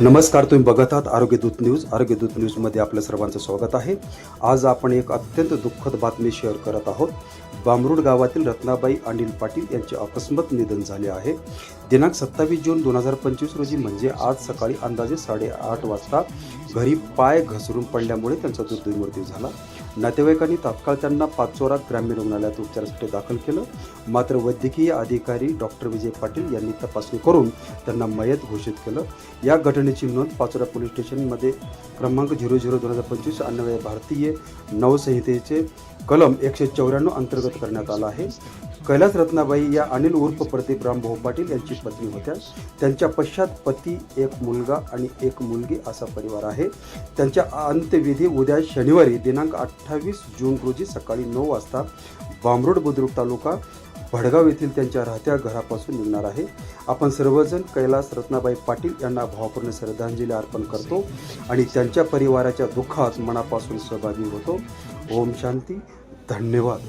नमस्कार तुम्ही बघत आहात आरोग्य दूत न्यूज. आरोग्य दूत न्यूजमध्ये आपल्या सर्वांचं स्वागत आहे. आज आपण एक अत्यंत दुःखद बातमी शेअर करत आहोत. बामरुड गावातील रत्नाबाई अनिल पाटील यांचे अकस्मात निधन झाले आहे. दिनांक सत्तावीस जून दोन हजार पंचवीस रोजी म्हणजे आज सकाळी अंदाजे साडेआठ वाजता घरी पाय घसरून पडल्यामुळे त्यांचा दुर्दैवी मृत्यू झाला. नातेवाईकांनी तात्काळ त्यांना पाचोरा ग्रामीण रुग्णालयात उपचारासाठी दाखल केलं. मात्र वैद्यकीय अधिकारी डॉक्टर विजय पाटील यांनी तपासणी करून त्यांना मयत घोषित केलं. या घटनेची नोंद पाचोरा पोलीस स्टेशनमध्ये क्रमांक झिरो झिरो दोन हजार पंचवीस अन्वये भारतीय नवसंहितेचे कलम एकशे चौऱ्याण्णव अंतर्गत करण्यात आला आहे. कैलास रत्नाबाई या अनिल उर्फ प्रदीप रामभाऊ पाटील यांची पत्नी होत्या. त्यांच्या पश्चात पती एक मुलगा आणि एक मुलगी असा परिवार आहे. त्यांच्या अंत्यविधी उद्या शनिवारी दिनांक अठ्ठावीस जून रोजी सकाळी नऊ वाजता बामरोड बुद्रुक तालुका भडगाव येथील त्यांच्या राहत्या घरापासून निघणार आहे. आपण सर्वजण कैलास रत्नाबाई पाटील यांना भावपूर्ण श्रद्धांजली अर्पण करतो आणि त्यांच्या परिवाराच्या दुःखात मनापासून सहभागी होतो. ओम शांती. धन्यवाद.